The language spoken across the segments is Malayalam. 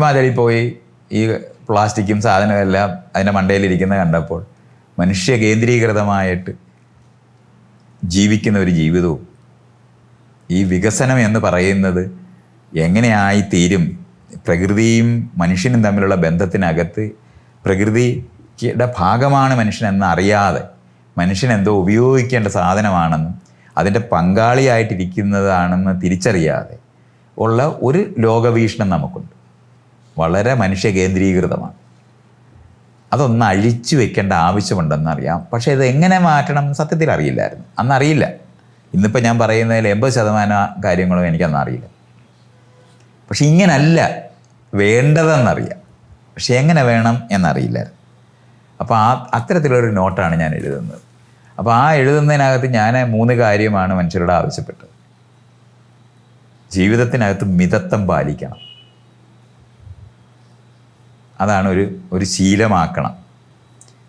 ഹിമാചലിൽ പോയി ഈ പ്ലാസ്റ്റിക്കും സാധനവും എല്ലാം അതിന്റെ മണ്ടയിലിരിക്കുന്ന കണ്ടപ്പോൾ മനുഷ്യ കേന്ദ്രീകൃതമായിട്ട് ജീവിക്കുന്ന ഒരു ജീവിതവും. ഈ വികസനം എന്ന് പറയുന്നത് എങ്ങനെയായി തീരും പ്രകൃതിയും മനുഷ്യനും തമ്മിലുള്ള ബന്ധത്തിനകത്ത് പ്രകൃതിയുടെ ഭാഗമാണ് മനുഷ്യനെന്ന് അറിയാതെ മനുഷ്യൻ എന്തോ ഉപയോഗിക്കേണ്ട സാധനമാണെന്നും അതിന്റെ പങ്കാളിയായിട്ടിരിക്കുന്നതാണെന്ന് തിരിച്ചറിയാതെ ഉള്ള ഒരു ലോകവീക്ഷണം നമുക്കുണ്ട്. വളരെ മനുഷ്യ കേന്ദ്രീകൃതമാണ് അതൊന്ന് അഴിച്ചു വെക്കേണ്ട ആവശ്യമുണ്ടെന്ന് അറിയാം പക്ഷേ ഇത് എങ്ങനെ മാറ്റണം സത്യത്തിൽ അറിയില്ലായിരുന്നു. അന്നറിയില്ല. ഇന്നിപ്പോൾ ഞാൻ പറയുന്നതിൽ എൺപത് ശതമാനം കാര്യങ്ങളും എനിക്കന്ന് അറിയില്ല. പക്ഷെ ഇങ്ങനല്ല. വേണ്ടതെന്നറിയാം. പക്ഷെ എങ്ങനെ വേണം എന്നറിയില്ലായിരുന്നു. അപ്പോൾ ആ അത്തരത്തിലൊരു നോട്ടാണ് ഞാൻ എഴുതുന്നത്. അപ്പോൾ ആ എഴുതുന്നതിനകത്ത് ഞാൻ മൂന്ന് കാര്യമാണ് മനുഷ്യരോട് ആവശ്യപ്പെട്ടത്. ജീവിതത്തിനകത്ത് മിതത്വം പാലിക്കണം. അതാണ് ഒരു ഒരു ശീലമാക്കണം.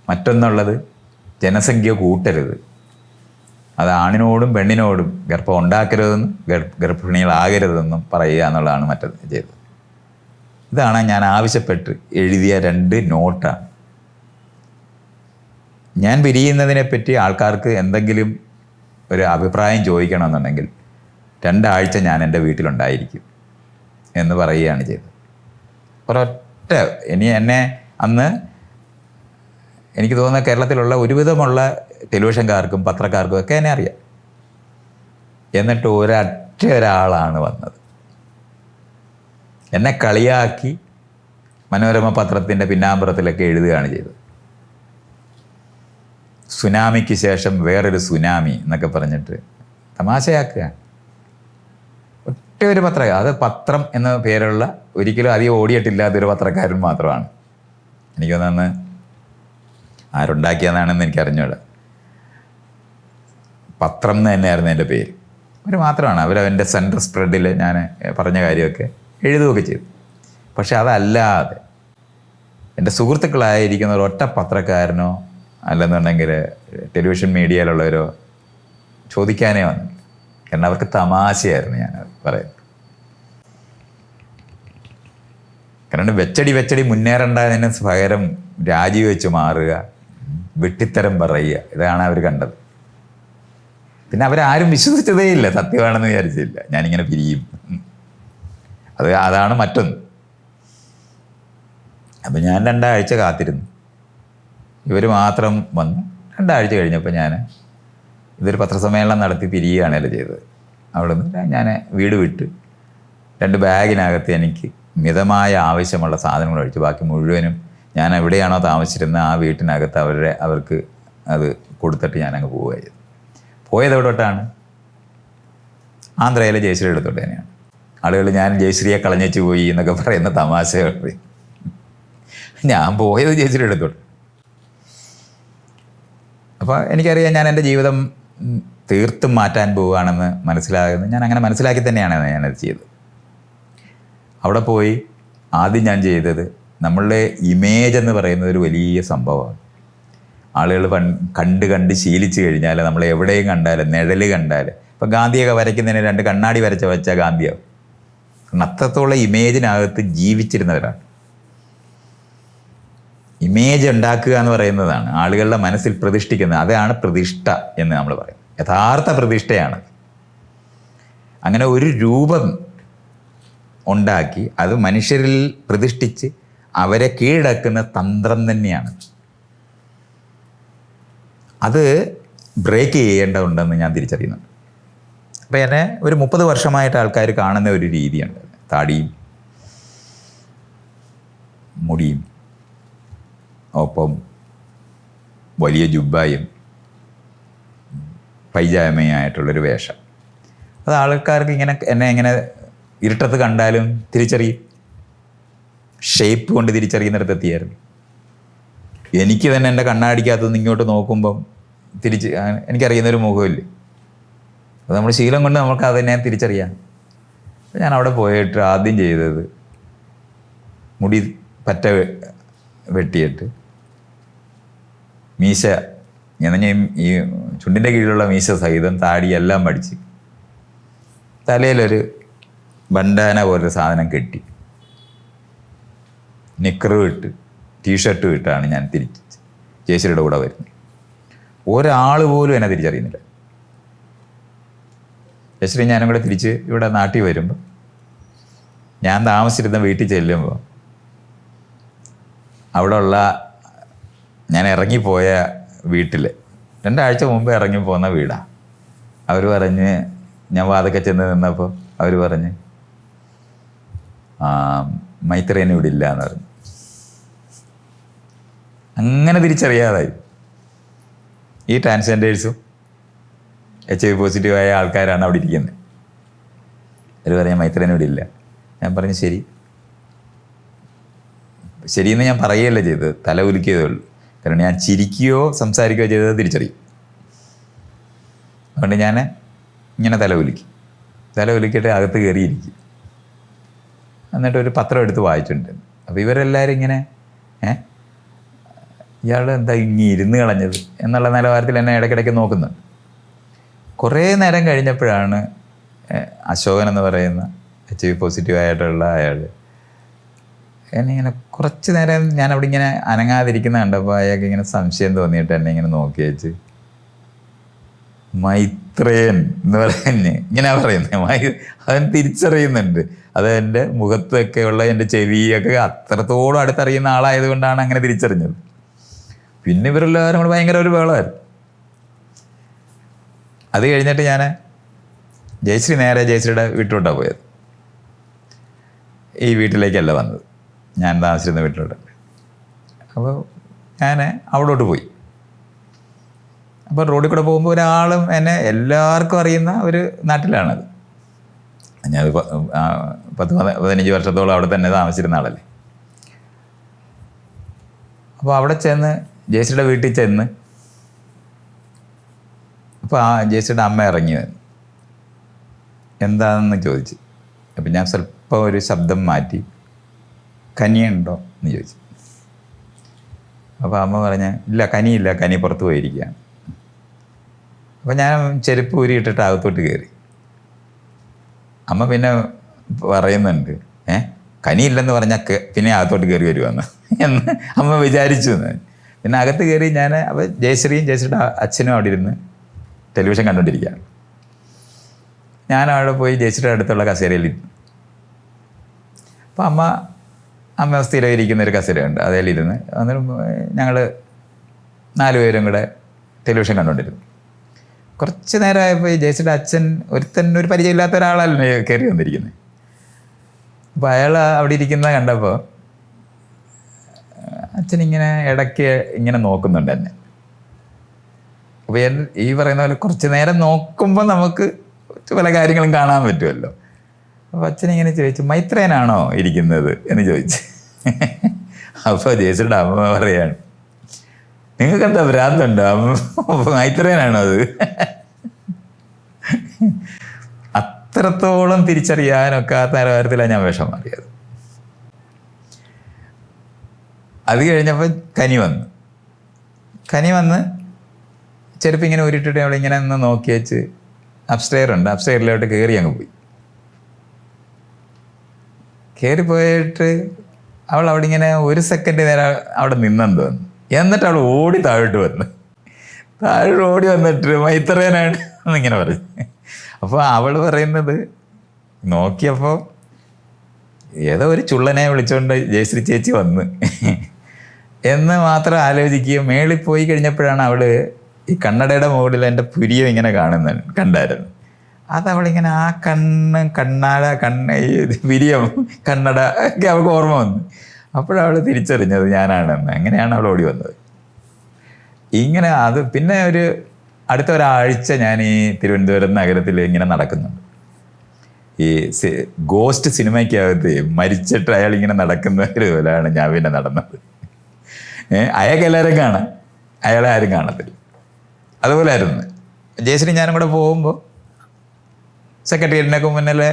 മറ്റൊന്നുള്ളത് ജനസംഖ്യ കൂട്ടരുത്. അത് ആണിനോടും പെണ്ണിനോടും ഗർഭം ഉണ്ടാക്കരുതെന്നും ഗർഭ ഗർഭിണികളാകരുതെന്നും പറയുക എന്നുള്ളതാണ് മറ്റത് ചെയ്തത്. ഇതാണ് ഞാൻ ആവശ്യപ്പെട്ട് എഴുതിയ രണ്ട് നോട്ടാണ്. ഞാൻ പിരിയുന്നതിനെപ്പറ്റി ആൾക്കാർക്ക് എന്തെങ്കിലും ഒരു അഭിപ്രായം ചോദിക്കണമെന്നുണ്ടെങ്കിൽ രണ്ടാഴ്ച ഞാൻ എന്റെ വീട്ടിലുണ്ടായിരിക്കും എന്ന് പറയുകയാണ് ചെയ്തത്. ഒരൊറ്റ ഇനി എന്നെ അന്ന് എനിക്ക് തോന്നുന്ന കേരളത്തിലുള്ള ഒരുവിധമുള്ള ടെലിവിഷൻകാർക്കും പത്രക്കാർക്കും ഒക്കെ എന്നെ അറിയാം. എന്നിട്ട് ഒരൊറ്റ ഒരാളാണ് വന്നത്. എന്നെ കളിയാക്കി മനോരമ പത്രത്തിന്റെ പിന്നാമ്പുറത്തിലൊക്കെ എഴുതുകയാണ് ചെയ്തത്. സുനാമിക്ക് ശേഷം വേറൊരു സുനാമി എന്നൊക്കെ പറഞ്ഞിട്ട് തമാശയാക്കുക ഒറ്റ ഒരു പത്ര അത് പത്രം എന്ന പേരുള്ള ഒരിക്കലും അധികം ഓടിയിട്ടില്ലാത്തൊരു പത്രക്കാരൻ മാത്രമാണ്. എനിക്ക് തോന്നുന്നു ആരുണ്ടാക്കിയതാണെന്ന് എനിക്ക് പത്രം എന്ന് തന്നെയായിരുന്നു എന്റെ പേര്. അവർ മാത്രമാണ്. അവരവന്റെ സെന്റർ സ്പ്രെഡിൽ ഞാൻ പറഞ്ഞ കാര്യമൊക്കെ എഴുതുകയൊക്കെ ചെയ്തു. പക്ഷെ അതല്ലാതെ എന്റെ സുഹൃത്തുക്കളായിരിക്കുന്ന ഒരു ഒറ്റ പത്രക്കാരനോ അല്ലെന്നുണ്ടെങ്കിൽ ടെലിവിഷൻ മീഡിയയിലുള്ളവരോ ചോദിക്കാനേ വന്നു കാരണം അവർക്ക് തമാശയായിരുന്നു ഞാൻ പറയുന്നത്. കാരണം വെച്ചടി വെച്ചടി മുന്നേറേണ്ടതിന് പകരം രാജിവെച്ച് മാറുക വെട്ടിത്തരം പറയുക. ഇതാണ് അവർ കണ്ടത്. പിന്നെ അവരാരും വിശ്വസിച്ചതേ ഇല്ല. സത്യമാണെന്ന് വിചാരിച്ചില്ല. ഞാനിങ്ങനെ പിരിയും. അത് അതാണ് മറ്റൊന്ന്. അപ്പം ഞാൻ രണ്ടാഴ്ച കാത്തിരുന്നു. ഇവർ മാത്രം വന്നു. രണ്ടാഴ്ച കഴിഞ്ഞപ്പോൾ ഞാൻ ഇതൊരു പത്രസമ്മേളനം നടത്തി പിരിയുകയാണല്ലോ ചെയ്തത്. അവിടെ നിന്ന് ഞാൻ വീട് വിട്ട് രണ്ട് ബാഗിനകത്ത് എനിക്ക് മിതമായ ആവശ്യമുള്ള സാധനങ്ങൾ ഒഴിച്ച് ബാക്കി മുഴുവനും ഞാൻ എവിടെയാണോ താമസിച്ചിരുന്നത് ആ വീട്ടിനകത്ത് അവരുടെ അവർക്ക് അത് കൊടുത്തിട്ട് ഞാനങ്ങ് പോവുകയായിരുന്നു പോയത് എവിടെ പോയത് എവിടോട്ടാണ്? ആന്ധ്രയിലെ ജയശ്രീ എടുത്തോട്ട് തന്നെയാണ്. ആളുകൾ ഞാൻ ജയശ്രീയെ കളഞ്ഞേച്ച് പോയി എന്നൊക്കെ പറയുന്ന തമാശകൾ. ഞാൻ പോയത് ജയശ്രീ എടുത്തോട്ട് അപ്പോൾ എനിക്കറിയാം ഞാൻ എന്റെ ജീവിതം തീർത്തും മാറ്റാൻ പോവുകയാണെന്ന് മനസ്സിലാകുന്നത് ഞാൻ അങ്ങനെ മനസ്സിലാക്കി തന്നെയാണ് ഞാനത് ചെയ്തത്. അവിടെ പോയി ആദ്യം ഞാൻ ചെയ്തത് നമ്മളുടെ ഇമേജ് എന്ന് പറയുന്നത് ഒരു വലിയ സംഭവമാണ്. ആളുകൾ കണ്ട് കണ്ട് ശീലിച്ചു കഴിഞ്ഞാൽ നമ്മൾ എവിടെയും കണ്ടാൽ നിഴൽ കണ്ടാൽ. ഇപ്പം ഗാന്ധിയൊക്കെ വരയ്ക്കുന്നതിന് രണ്ട് കണ്ണാടി വരച്ച വെച്ച ഗാന്ധിയാവും. കാരണം അത്രത്തോളം ഇമേജിനകത്ത് ജീവിച്ചിരുന്നവരാണ്. ഇമേജ് ഉണ്ടാക്കുക എന്ന് പറയുന്നതാണ് ആളുകളുടെ മനസ്സിൽ പ്രതിഷ്ഠിക്കുന്നത്. അതാണ് പ്രതിഷ്ഠ എന്ന് നമ്മൾ പറയും യഥാർത്ഥ പ്രതിഷ്ഠയാണ്. അങ്ങനെ ഒരു രൂപം ഉണ്ടാക്കി അത് മനുഷ്യരിൽ പ്രതിഷ്ഠിച്ച് അവരെ കീഴടക്കുന്ന തന്ത്രം തന്നെയാണ്. അത് ബ്രേക്ക് ചെയ്യേണ്ടതുണ്ടെന്ന് ഞാൻ തിരിച്ചറിയുന്നുണ്ട്. അപ്പോൾ എന്നെ ഒരു മുപ്പത് വർഷമായിട്ട് ആൾക്കാർ കാണുന്ന ഒരു രീതിയുണ്ട്. താടിയും മുടിയും ഒപ്പം വലിയ ജുബായും പൈജാമയായിട്ടുള്ളൊരു വേഷം. അത് ആൾക്കാർക്ക് ഇങ്ങനെ എന്നെ ഇങ്ങനെ ഇരുട്ടത്ത് കണ്ടാലും തിരിച്ചറിയും ഷേപ്പ് കൊണ്ട് തിരിച്ചറിയുന്നിടത്ത് എത്തിയായിരുന്നു എനിക്ക് തന്നെ എന്റെ കണ്ണാടിക്കകത്തുനിന്ന് ഇങ്ങോട്ട് നോക്കുമ്പം തിരിച്ച് എനിക്കറിയുന്നൊരു മുഖമില്ലേ. അത് നമ്മൾ ശീലം കൊണ്ട് നമുക്ക് അതിനെ തിരിച്ചറിയാം. ഞാൻ അവിടെ പോയിട്ട് ആദ്യം ചെയ്തത് മുടി പറ്റ വെട്ടിയിട്ട് മീശ ഞാൻ ഈ ചുണ്ടിന്റെ കീഴിലുള്ള മീശ സഹിതം താടിയെല്ലാം പഠിച്ച് തലയിലൊരു ബണ്ടാന പോലൊരു സാധനം കെട്ടി. നിക്കറും ഇട്ട് ടീഷർട്ടും ഇട്ടാണ് ഞാൻ തിരിച്ച് ജയശ്രീയുടെ കൂടെ വരുന്നത്. ഒരാൾ പോലും എന്നെ തിരിച്ചറിയുന്നില്ല. ജയശ്രീ ഞാനും കൂടെ തിരിച്ച് ഇവിടെ നാട്ടിൽ വരുമ്പോൾ ഞാൻ താമസിച്ചിരുന്ന വീട്ടിൽ ചെല്ലുമ്പോൾ അവിടെ ഉള്ള ഞാൻ ഇറങ്ങിപ്പോയ വീട്ടിൽ രണ്ടാഴ്ച മുമ്പ് ഇറങ്ങി പോകുന്ന വീടാണ് അവർ പറഞ്ഞ് ഞാൻ വാതൊക്കെ ചെന്ന് നിന്നപ്പോൾ അവർ പറഞ്ഞ് മൈത്രേനെ ഇവിടെ ഇല്ല എന്ന് പറഞ്ഞു. അങ്ങനെ തിരിച്ചറിയാതായി. ഈ ട്രാൻസ്ജെൻഡേഴ്സും എച്ച് ഐ പോസിറ്റീവ് പോസിറ്റീവായ ആൾക്കാരാണ് അവിടെ ഇരിക്കുന്നത്. അവർ പറയാൻ മൈത്രേനെ ഇവിടെ ഇല്ല. ഞാൻ പറഞ്ഞു ശരി. ശരിയെന്ന് ഞാൻ പറയുകയല്ല ചെയ്തത് തല ഉലുക്കിയതേ ഉള്ളൂ. കാരണം ഞാൻ ചിരിക്കുകയോ സംസാരിക്കുകയോ ചെയ്തത് തിരിച്ചറിയും. അതുകൊണ്ട് ഞാൻ ഇങ്ങനെ തല ഉലുക്കി തല ഉലുക്കിയിട്ട് അകത്ത് കയറിയിരിക്കും. എന്നിട്ട് ഒരു പത്രം എടുത്ത് വായിച്ചിട്ടുണ്ട്. അപ്പോൾ ഇവരെല്ലാവരും ഇങ്ങനെ ഏ? ഇയാൾ എന്താ ഇങ്ങി ഇരുന്ന് കളഞ്ഞത്? എന്നുള്ള നിലവാരത്തിൽ എന്നെ ഇടയ്ക്കിടയ്ക്ക് നോക്കുന്നുണ്ട്. കുറേ നേരം കഴിഞ്ഞപ്പോഴാണ് അശോകൻ എന്ന് പറയുന്ന എച്ച് വി പോസിറ്റീവ് ആയിട്ടുള്ള അയാൾ എന്നെ ഇങ്ങനെ കുറച്ച് നേരം ഞാൻ അവിടെ ഇങ്ങനെ അനങ്ങാതിരിക്കുന്ന കണ്ടപ്പോൾ അയാൾക്ക് ഇങ്ങനെ സംശയം തോന്നിയിട്ട് എന്നെ ഇങ്ങനെ നോക്കി വെച്ച് മൈത്രേയൻ എന്ന് പറയുന്നത് ഇങ്ങനെ പറയുന്നത് മൈ അവൻ തിരിച്ചറിയുന്നുണ്ട്. അത് എന്റെ മുഖത്തൊക്കെയുള്ള എന്റെ ചെവിയൊക്കെ അത്രത്തോളം അടുത്തറിയുന്ന ആളായതുകൊണ്ടാണ് അങ്ങനെ തിരിച്ചറിഞ്ഞത്. പിന്നെ ഇവരെല്ലാവരും കൂടെ ഭയങ്കര ഒരു ബഹളമായിരുന്നു. അത് കഴിഞ്ഞിട്ട് ഞാൻ ജയശ്രീ നേരെ ജയശ്രീയുടെ വീട്ടിലോട്ടാണ് പോയത്. ഈ വീട്ടിലേക്കല്ല വന്നത്. ഞാൻ താമസിച്ചിരുന്ന വീട്ടിലോട്ട് അപ്പോൾ ഞാൻ അവിടോട്ട് പോയി. അപ്പോൾ റോഡിൽ കൂടെ പോകുമ്പോൾ ഒരാളും എന്നെ എല്ലാവർക്കും അറിയുന്ന ഒരു നാട്ടിലാണത് ഞാൻ പത്ത് പത- പതിനഞ്ച് വർഷത്തോളം അവിടെ തന്നെ താമസിച്ചിരുന്ന ആളല്ലേ. അപ്പോൾ അവിടെ ചെന്ന് ജേസിയുടെ വീട്ടിൽ ചെന്ന് അപ്പോൾ ആ ജേസിയുടെ അമ്മ ഇറങ്ങി വന്നു. എന്താണെന്ന് ചോദിച്ചു. അപ്പം ഞാൻ സ്വല്പം ഒരു ശബ്ദം മാറ്റി കനിയുണ്ടോ എന്ന് ചോദിച്ചു. അപ്പോൾ അമ്മ പറഞ്ഞ ഇല്ല കനിയില്ല കനി പുറത്ത് പോയിരിക്കുകയാണ്. അപ്പോൾ ഞാൻ ചെരുപ്പ് ഊരിയിട്ടിട്ട് അകത്തോട്ട് കയറി അമ്മ പിന്നെ പറയുന്നുണ്ട് ഏ കനിയില്ലെന്ന് പറഞ്ഞാൽ പിന്നെ അകത്തോട്ട് കയറി വരുമെന്ന് എന്ന് അമ്മ വിചാരിച്ചു. എന്ന് പിന്നെ അകത്ത് കയറി ഞാൻ അപ്പോൾ ജയശ്രീയും ജയശ്രീയുടെ അച്ഛനും അവിടെ ഇരുന്ന് ടെലിവിഷൻ കണ്ടുകൊണ്ടിരിക്കുകയാണ് ഞാൻ അവിടെ പോയി ജയശ്രീയുടെ അടുത്തുള്ള കസേരയിൽ ഇരുന്നു അപ്പോൾ അമ്മ അമ്മ സ്ഥിരം ഇരിക്കുന്ന ഒരു കസേരയുണ്ട് അതിലിരുന്ന്. അന്നേരം ഞങ്ങൾ നാലുപേരും കൂടെ ടെലിവിഷൻ കണ്ടുകൊണ്ടിരുന്നു കുറച്ച് നേരമായപ്പോൾ ജയസിയുടെ അച്ഛൻ ഒരുത്തൻ ഒരു പരിചയമില്ലാത്ത ഒരാളല്ലേ കയറി വന്നിരിക്കുന്നത് അപ്പോൾ അയാൾ അവിടെ ഇരിക്കുന്നത് കണ്ടപ്പോൾ അച്ഛൻ ഇങ്ങനെ ഇടയ്ക്ക് ഇങ്ങനെ നോക്കുന്നുണ്ട് എന്നെ. അപ്പോൾ ഈ പറയുന്ന പോലെ കുറച്ച് നേരം നോക്കുമ്പോൾ നമുക്ക് പല കാര്യങ്ങളും കാണാൻ പറ്റുമല്ലോ. അപ്പോൾ അച്ഛൻ ഇങ്ങനെ ചോദിച്ചു മൈത്രേനാണോ ഇരിക്കുന്നത്? എന്ന് ചോദിച്ചു. അപ്പോൾ ജയസിയുടെ അമ്മ പറയാണ് നിങ്ങൾക്ക് എന്താ ഭ്രാന്തുണ്ടോ മൈത്രേനാണോ അത്? അത്രത്തോളം തിരിച്ചറിയാനൊക്കാത്ത നിലവാരത്തിലാണ് ഞാൻ വേഷം മാറിയത്. അത് കഴിഞ്ഞപ്പോൾ കനി വന്നു. കനി വന്ന് ചെരുപ്പ് ഇങ്ങനെ ഊരിട്ടിട്ട് അവിടെ ഇങ്ങനെ ഒന്ന് നോക്കി വെച്ച് അപ്സ്റ്റെയർ ഉണ്ട്. അപ്സ്റ്റെയറിലോട്ട് കയറി അങ്ങ് പോയി. കയറി പോയിട്ട് അവൾ അവിടെ ഇങ്ങനെ ഒരു സെക്കൻഡ് നേരം അവിടെ നിന്നെന്ന് തോന്നുന്നു. എന്നിട്ട് അവൾ ഓടി താഴോട്ട് വന്നു താഴോട്ട് ഓടി വന്നിട്ട് മൈത്രേനാണ് എന്നിങ്ങനെ പറഞ്ഞു അപ്പോൾ അവൾ പറയുന്നത് നോക്കിയപ്പോൾ ഏതോ ഒരു ചുള്ളനെ വിളിച്ചുകൊണ്ട് ജയശ്രീ ചേച്ചി വന്ന്. എന്ന് മാത്രം ആലോചിക്കുകയും മേളിൽ പോയി കഴിഞ്ഞപ്പോഴാണ് അവൾ ഈ കണ്ണടയുടെ മുകളിൽ എന്റെ പുരിയം ഇങ്ങനെ കാണുന്ന കണ്ടായിരുന്നു. അതവളിങ്ങനെ ആ കണ്ണ് കണ്ണാട കണ്ണ് ഈ വിരിയം കണ്ണട ഒക്കെ അവൾക്ക് ഓർമ്മ വന്നു. അപ്പോഴവൾ തിരിച്ചറിഞ്ഞത് ഞാനാണെന്ന് അങ്ങനെയാണ് അവൾ ഓടി വന്നത്? ഇങ്ങനെ അത് പിന്നെ ഒരു അടുത്ത ഒരാഴ്ച ഞാൻ ഈ തിരുവനന്തപുരം നഗരത്തിൽ ഇങ്ങനെ നടക്കുന്നുണ്ട്. ഈ ഗോസ്റ്റ് സിനിമയ്ക്കകത്ത് മരിച്ചിട്ട് അയാൾ ഇങ്ങനെ നടക്കുന്ന ഒരു പോലെയാണ് ഞാൻ പിന്നെ നടന്നത്. അയാൾക്ക് എല്ലാവരും കാണാം. അയാളെ ആരും കാണത്തില്ല. അതുപോലെ ആയിരുന്നു ജയശ്രീ ഞാനും കൂടെ പോകുമ്പോൾ സെക്രട്ടേറിയറ്റിനൊക്കെ മുന്നിലെ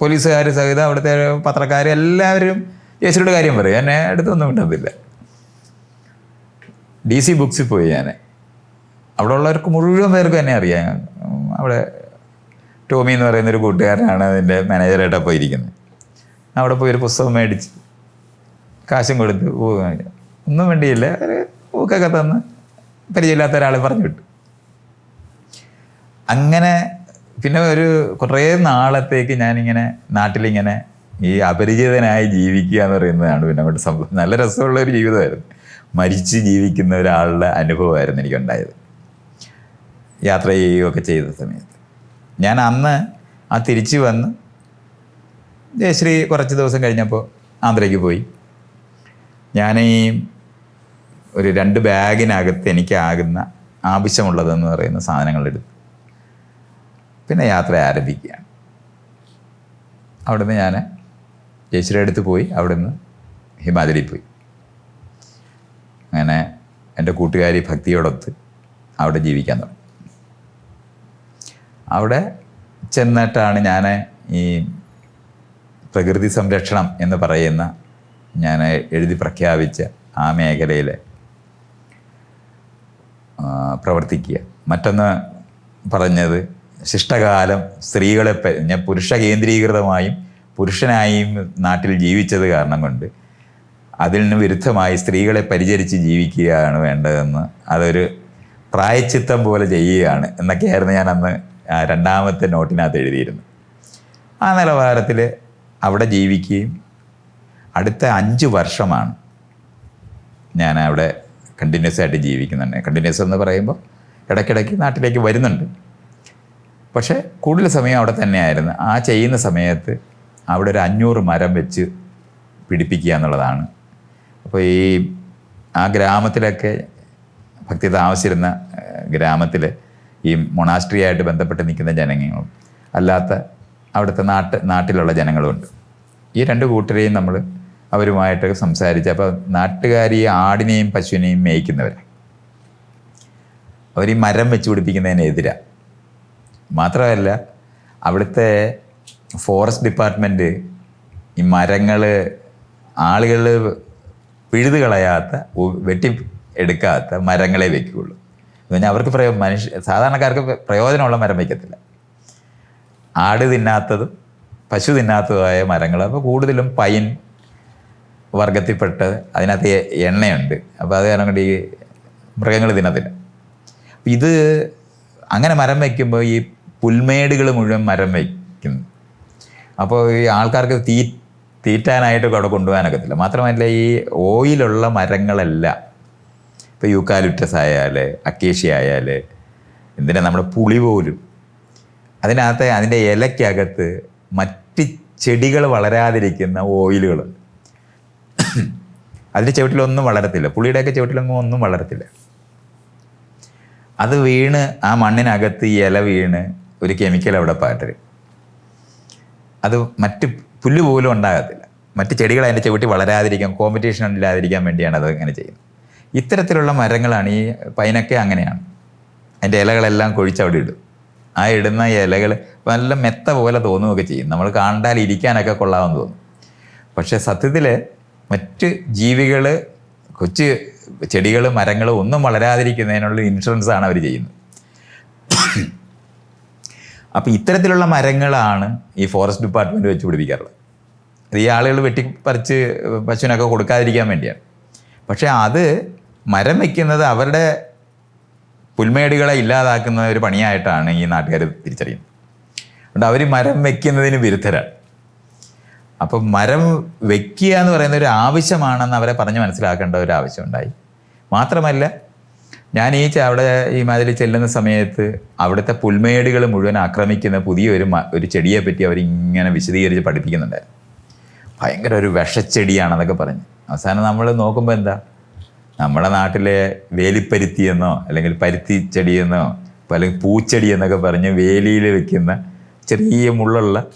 പോലീസുകാർ സഹിതം അവിടുത്തെ പത്രക്കാർ എല്ലാവരും ജയശ്രീയുടെ കാര്യം പറയും. എന്നെ അടുത്തൊന്നും കിട്ടത്തില്ല ഡി സി ബുക്സിൽ പോയി ഞാൻ. അവിടെ ഉള്ളവർക്ക് മുഴുവൻ പേർക്കും എന്നെ അറിയാം. അവിടെ ടോമി എന്ന് പറയുന്ന ഒരു കൂട്ടുകാരനാണ് അതിന്റെ മാനേജറായിട്ടാണ് പോയിരിക്കുന്നത്. അവിടെ പോയി ഒരു പുസ്തകം മേടിച്ച് കാശും കൊടുത്ത് പോവുക ഒന്നും വേണ്ടിയില്ല ഒരു ബുക്കൊക്കെ തന്ന് പരിചയമില്ലാത്ത ഒരാളെ പറഞ്ഞു വിട്ടു. അങ്ങനെ പിന്നെ ഒരു കുറേ നാളത്തേക്ക് ഞാനിങ്ങനെ നാട്ടിലിങ്ങനെ ഈ അപരിചിതനായി ജീവിക്കുക എന്ന് പറയുന്നതാണ് പിന്നെ അങ്ങോട്ട് സംഭവം. നല്ല രസമുള്ള ഒരു ജീവിതമായിരുന്നു. മരിച്ച് ജീവിക്കുന്ന ഒരാളുടെ അനുഭവമായിരുന്നു എനിക്കുണ്ടായത്. യാത്ര ചെയ്യുകയൊക്കെ ചെയ്ത സമയത്ത്. ഞാൻ അന്ന് ആ തിരിച്ചു വന്ന് ജയശ്രീ കുറച്ച് ദിവസം കഴിഞ്ഞപ്പോൾ ആന്ധ്രയ്ക്ക് പോയി. ഞാൻ ഈ ഒരു രണ്ട് ബാഗിനകത്ത് എനിക്കാകുന്ന ആവശ്യമുള്ളതെന്ന് പറയുന്ന സാധനങ്ങളെടുത്തു പിന്നെ യാത്ര ആരംഭിക്കുകയാണ്. അവിടുന്ന് ഞാൻ ജയശ്രീയുടെ അടുത്ത് പോയി അവിടെ നിന്ന് ഹിമാചലിൽ പോയി. അങ്ങനെ എന്റെ കൂട്ടുകാരി ഭക്തിയോടൊത്ത് അവിടെ ജീവിക്കാൻ തുടങ്ങി. അവിടെ ചെന്നിട്ടാണ് ഞാൻ ഈ പ്രകൃതി സംരക്ഷണം എന്ന് പറയുന്ന ഞാൻ എഴുതി പ്രഖ്യാപിച്ച ആ മേഖലയിൽ പ്രവർത്തിക്കുക. മറ്റൊന്ന് പറഞ്ഞത് ശിഷ്ടകാലം സ്ത്രീകളെ ഞാൻ പുരുഷ കേന്ദ്രീകൃതമായും പുരുഷനായും നാട്ടിൽ ജീവിച്ചത് കാരണം കൊണ്ട് അതിൽ നിന്ന് വിരുദ്ധമായി സ്ത്രീകളെ പരിചരിച്ച് ജീവിക്കുകയാണ് വേണ്ടതെന്ന് അതൊരു പ്രായച്ചിത്തം പോലെ ചെയ്യുകയാണ് എന്നൊക്കെയായിരുന്നു ഞാൻ അന്ന് രണ്ടാമത്തെ നോട്ടിനകത്ത് എഴുതിയിരുന്നു ആ നിലവാരത്തിൽ അവിടെ ജീവിക്കുകയും അടുത്ത അഞ്ച് വർഷമാണ് ഞാൻ അവിടെ കണ്ടിന്യൂസ് ആയിട്ട് ജീവിക്കുന്നുണ്ട്. കണ്ടിന്യൂസ് എന്ന് പറയുമ്പോൾ ഇടയ്ക്കിടയ്ക്ക് നാട്ടിലേക്ക് വരുന്നുണ്ട്. പക്ഷേ കൂടുതൽ സമയം അവിടെ തന്നെയായിരുന്നു. ആ ചെയ്യുന്ന സമയത്ത് അവിടെ ഒരു അഞ്ഞൂറ് മരം വെച്ച് പിടിപ്പിക്കുക എന്നുള്ളതാണ്. അപ്പോൾ ഈ ആ ഗ്രാമത്തിലൊക്കെ ഭക്തി താമസിച്ചിരുന്ന ഗ്രാമത്തിൽ ഈ മൊണാസ്ട്രിയായിട്ട് ബന്ധപ്പെട്ട് നിൽക്കുന്ന ജനങ്ങളും അല്ലാത്ത അവിടുത്തെ നാട്ട് നാട്ടിലുള്ള ജനങ്ങളുമുണ്ട് ഈ രണ്ട് കൂട്ടരെയും നമ്മൾ അവരുമായിട്ട് സംസാരിച്ച് അപ്പോൾ നാട്ടുകാർ ഈ ആടിനെയും പശുവിനെയും മേയ്ക്കുന്നവരാണ് അവർ ഈ മരം വെച്ച് പിടിപ്പിക്കുന്നതിനെതിരാണ് മാത്രമല്ല അവിടുത്തെ ഫോറസ്റ്റ് ഡിപ്പാർട്ട്മെന്റ് ഈ മരങ്ങൾ ആളുകൾ പിഴുതു കളയാത്ത വെട്ടി എടുക്കാത്ത മരങ്ങളെ വെക്കുകയുള്ളൂ എന്ന് പറഞ്ഞാൽ അവർക്ക് പ്രയോ മനുഷ്യ സാധാരണക്കാർക്ക് പ്രയോജനമുള്ള മരം വയ്ക്കത്തില്ല ആട് തിന്നാത്തതും പശു തിന്നാത്തതുമായ മരങ്ങൾ അപ്പോൾ കൂടുതലും പൈൻ വർഗത്തിൽപ്പെട്ട് അതിനകത്ത് എണ്ണയുണ്ട്. അപ്പോൾ അത് കാരണം കൊണ്ട് ഈ മൃഗങ്ങൾ തിന്നത്തില്ല. ഇത് അങ്ങനെ മരം വയ്ക്കുമ്പോൾ ഈ പുൽമേടുകൾ മുഴുവൻ മരം വയ്ക്കുന്നു അപ്പോൾ ഈ ആൾക്കാർക്ക് തീ തീറ്റാനായിട്ട് അവിടെ കൊണ്ടുപോകാനൊക്കത്തില്ല. മാത്രമല്ല ഈ ഓയിലുള്ള മരങ്ങളെല്ലാം. ഇപ്പോൾ യൂക്കാലിപ്റ്റസ് ആയാൽ അക്കേഷ്യ ആയാൽ എന്തിനാ നമ്മുടെ പുളി പോലും. അതിനകത്ത് അതിന്റെ ഇലയ്ക്കകത്ത് മറ്റ് ചെടികൾ വളരാതിരിക്കുന്ന ഓയിലുകൾ അതിന്റെ ചുവട്ടിലൊന്നും വളരത്തില്ല. പുളിയുടെയൊക്കെ ചുവട്ടിലൊന്നും ഒന്നും വളരത്തില്ല. അത് വീണ് ആ മണ്ണിനകത്ത് ഈ ഇല വീണ് ഒരു കെമിക്കൽ അവിടെ പകരും അത് മറ്റ് പുല്ല് പോലും ഉണ്ടാകത്തില്ല. മറ്റ് ചെടികൾ അതിന്റെ ചുവട്ടി വളരാതിരിക്കാൻ കോമ്പറ്റീഷൻ ഇല്ലാതിരിക്കാൻ വേണ്ടിയാണ് അത് അങ്ങനെ ചെയ്യുന്നത്. ഇത്തരത്തിലുള്ള മരങ്ങളാണ് ഈ പൈനൊക്കെ അങ്ങനെയാണ്. അതിന്റെ ഇലകളെല്ലാം കൊഴിച്ചവിടെ ഇടും. ആ ഇടുന്ന ഇലകൾ നല്ല മെത്ത പോലെ തോന്നുകയൊക്കെ ചെയ്യും. നമ്മൾ കണ്ടാൽ ഇരിക്കാനൊക്കെ കൊള്ളാമെന്ന് തോന്നും. പക്ഷേ സത്യത്തിൽ മറ്റ് ജീവികൾ കൊച്ചു ചെടികൾ മരങ്ങൾ ഒന്നും വളരാതിരിക്കുന്നതിനുള്ള ഇൻഷുറൻസ് ആണ് അവർ ചെയ്യുന്നത്. അപ്പോൾ ഇത്തരത്തിലുള്ള മരങ്ങളാണ് ഈ ഫോറസ്റ്റ് ഡിപ്പാർട്ട്മെന്റ് വെച്ച് പിടിപ്പിക്കാറുള്ളത്. ഈ ആളുകൾ വെട്ടിപ്പറിച്ച് പശുവിനൊക്കെ കൊടുക്കാതിരിക്കാൻ വേണ്ടിയാണ്. പക്ഷേ അത് മരം വയ്ക്കുന്നത് അവരുടെ പുൽമേടുകളെ ഇല്ലാതാക്കുന്ന ഒരു പണിയായിട്ടാണ് ഈ നാട്ടുകാർ തിരിച്ചറിയുന്നത്. അതുകൊണ്ട് അവർ മരം വയ്ക്കുന്നതിന് വിരുദ്ധരാണ്. അപ്പം മരം വെക്കുക എന്ന് പറയുന്ന ഒരു ആവശ്യമാണെന്ന് അവരെ പറഞ്ഞ് മനസ്സിലാക്കേണ്ട ഒരു ആവശ്യമുണ്ടായി മാത്രമല്ല ഞാൻ ഈ അവിടെ ഈ മാതിരി ചെല്ലുന്ന സമയത്ത് അവിടുത്തെ പുൽമേടുകൾ മുഴുവൻ ആക്രമിക്കുന്ന പുതിയൊരു ഒരു ചെടിയെ പറ്റി അവരിങ്ങനെ വിശദീകരിച്ച് പഠിപ്പിക്കുന്നുണ്ടായിരുന്നു. ഭയങ്കര ഒരു വിഷച്ചെടിയാണെന്നൊക്കെ പറഞ്ഞ്. അവസാനം നമ്മൾ നോക്കുമ്പോൾ എന്താ? നമ്മുടെ നാട്ടിലെ വേലിപ്പരുത്തിയെന്നോ അല്ലെങ്കിൽ പരുത്തി ചെടിയെന്നോ അല്ലെങ്കിൽ പൂച്ചെടി എന്നൊക്കെ പറഞ്ഞ് വേലിയിൽ വെക്കുന്ന ചെറിയ മുള്ളുള്ള